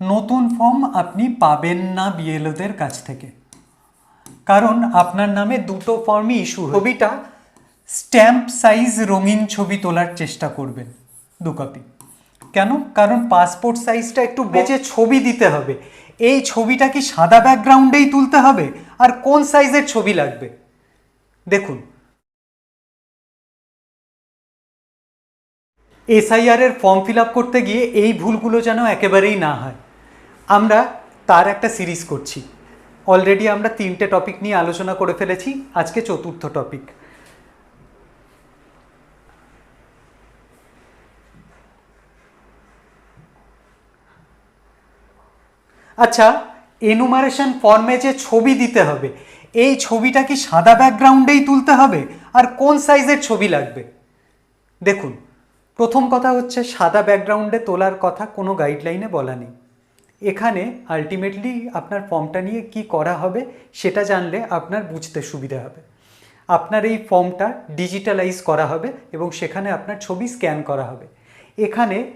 নতুন ফর্ম আপনি পাবেন না বিএলওদের কাছ থেকে। কারণ আপনার নামে দুটো ফর্মই ইস্যু ছবিটা স্ট্যাম্প সাইজ রঙিন ছবি তোলার চেষ্টা করবেন দু কপি কেন? কারণ পাসপোর্ট সাইজটা একটু বেঁচে ছবি দিতে হবে। এই ছবিটা কি সাদা ব্যাকগ্রাউন্ডেই তুলতে হবে? আর কোন সাইজের ছবি লাগবে? দেখুন। এসআইআর এর ফর্ম ফিল আপ করতে গিয়ে এই ভুলগুলো যেন একেবারেই না হয়। আমরা তার একটা সিরিজ করছি। অলরেডি আমরা তিনটে টপিক নিয়ে আলোচনা করে ফেলেছি, আজকে চতুর্থ টপিক আচ্ছা এনুমারেশন ফর্মে যে ছবি দিতে হবে, এই ছবিটা কি সাদা ব্যাকগ্রাউন্ডেই তুলতে হবে? আর কোন সাইজের ছবি লাগবে? দেখুন, প্রথম কথা হচ্ছে সাদা ব্যাকগ্রাউন্ডে তোলার কথা কোনো গাইডলাইনে বলা নেই। এখানে আলটিমেটলি আপনার ফর্মটা নিয়ে কি করা হবে সেটা জানলে আপনার বুঝতে সুবিধা হবে। আপনার এই ফর্মটা ডিজিটালাইজ করা হবে এবং সেখানে আপনার ছবি স্ক্যান করা হবে। এখানে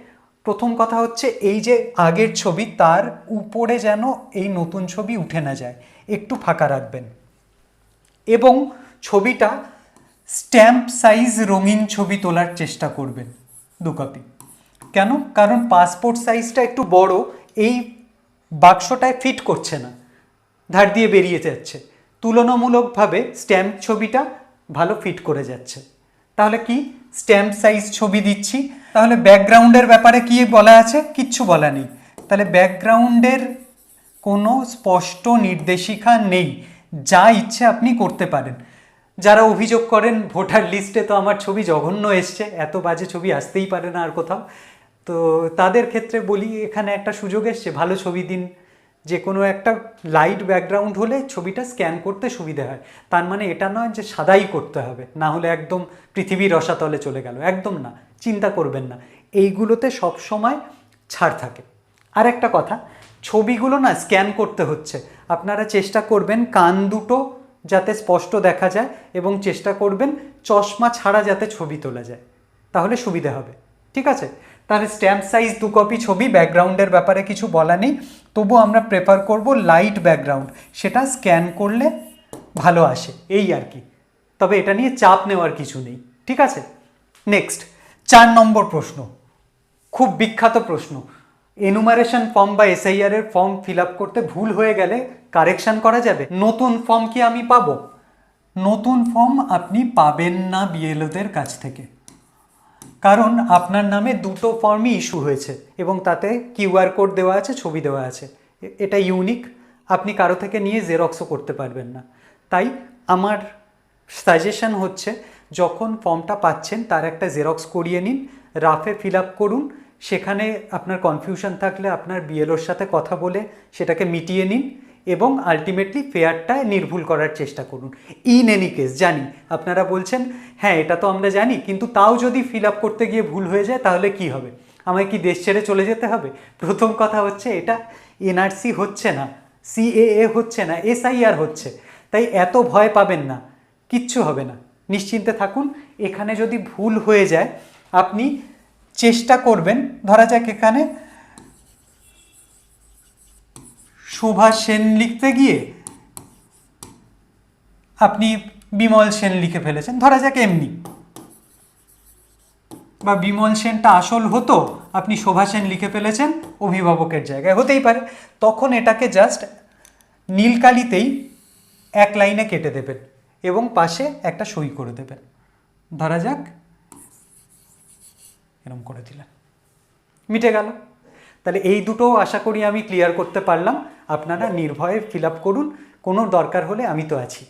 প্রথম কথা হচ্ছে এই যে আগের ছবি তার উপরে যেন এই নতুন ছবি উঠে না যায়, একটু ফাঁকা রাখবেন। এবং ছবিটা স্ট্যাম্প সাইজ রঙিন ছবি তোলার চেষ্টা করবেন দু কপি কেন? কারণ পাসপোর্ট সাইজটা একটু বড় এই বাক্সটায় ফিট করছে না। ধার দিয়ে বেরিয়ে যাচ্ছে। তুলনামূলকভাবে স্ট্যাম্প ছবিটা ভালো ফিট করে যাচ্ছে। তাহলে কি স্ট্যাম্প সাইজ ছবি দিচ্ছি? তাহলে ব্যাকগ্রাউন্ডের ব্যাপারে কি বলা আছে? কিচ্ছু বলা নেই। তাহলে ব্যাকগ্রাউন্ডের কোনো স্পষ্ট নির্দেশিকা নেই। যা ইচ্ছে আপনি করতে পারেন। যারা অভিযোগ করেন, ভোটার লিস্টে তো আমার ছবি জঘন্য এসছে। এত বাজে ছবি আসতেই পারে না আর কোথাও। তো তাদের ক্ষেত্রে বলি, এখানে একটা সুযোগ এসছে, ভালো ছবি দিন। যে কোনো একটা লাইট ব্যাকগ্রাউন্ড হলে ছবিটা স্ক্যান করতে সুবিধা হয়। তার মানে এটা নয় যে সাদাই করতে হবে, না হলে একদম পৃথিবীর রসাতলে চলে গেল, একদম না, চিন্তা করবেন না। এইগুলোতে সব সময় ছাড় থাকে। আর একটা কথা, ছবিগুলো না স্ক্যান করতে হচ্ছে। আপনারা চেষ্টা করবেন কান দুটো যাতে স্পষ্ট দেখা যায় এবং চেষ্টা করবেন চশমা ছাড়া যাতে ছবি তোলা যায়। তাহলে সুবিধা হবে। ঠিক আছে? তাহলে স্ট্যাম্প সাইজ দু কপি ছবি ব্যাকগ্রাউন্ডের ব্যাপারে কিছু বলা নেই। তবু আমরা প্রেফার করব লাইট ব্যাকগ্রাউন্ড সেটা স্ক্যান করলে ভালো আসে। এই আর কি। তবে এটা নিয়ে চাপ নেওয়ার কিছু নেই। ঠিক আছে? নেক্সট চার নম্বর প্রশ্ন। খুব বিখ্যাত প্রশ্ন। এনুমারেশন ফর্ম বা এসআইআর এর ফর্ম ফিল আপ করতে ভুল হয়ে গেলে কারেকশন করা যাবে। নতুন ফর্ম কি আমি পাবো? নতুন ফর্ম আপনি পাবেন না বিএলওদের কাছ থেকে। কারণ আপনার নামে দুটো ফর্মই ইস্যু হয়েছে এবং তাতে কিউআর কোড দেওয়া আছে, ছবি দেওয়া আছে। এটা ইউনিক আপনি কারও থেকে নিয়ে জেরক্সও করতে পারবেন না। তাই আমার সাজেশন হচ্ছে, যখন ফর্মটা পাচ্ছেন, তার একটা জেরক্স করিয়ে নিন রাফে ফিল আপ করুন, সেখানে আপনার কনফিউশন থাকলে আপনার বিএলওর সাথে কথা বলে সেটাকে মিটিয়ে নিন এবং আলটিমেটলি ফেয়ারটা নির্ভুল করার চেষ্টা করুন। ইন এনি কেস জানি, আপনারা বলছেন হ্যাঁ এটা তো আমরা জানি, কিন্তু তাও যদি ফিল আপ করতে গিয়ে ভুল হয়ে যায়, তাহলে কি হবে? আমায় কি দেশ ছেড়ে চলে যেতে হবে? প্রথম কথা হচ্ছে এটা, এনআরসি হচ্ছে না, সিএএ হচ্ছে না, এসআইআর হচ্ছে। তাই এত ভয় পাবেন না, কিচ্ছু হবে না। নিশ্চিন্তে থাকুন, এখানে যদি ভুল হয়ে যায়, আপনি চেষ্টা করবেন, ধরা যাক এখানে শোভা সেন লিখতে গিয়ে আপনি বিমল সেন লিখে ফেলেছেন। ধরা যাক এমনি। বা বিমল সেনটা আসল হতো, আপনি শোভা সেন লিখে ফেলেছেন, অভিভাবকের জায়গায় হতেই পারে। তখন এটাকে জাস্ট নীলকালিতেই এক লাইনে কেটে দেবেন এবং পাশে একটা সই করে দেবেন। ধরা যাক। এরকম করে দিলেন। মিটে গেল। তাহলে এই দুটো আশা করি আমি ক্লিয়ার করতে পারলাম। আপনারা নির্ভয়ে ফিল করুন। কোনো দরকার হলে আমি তো আছি।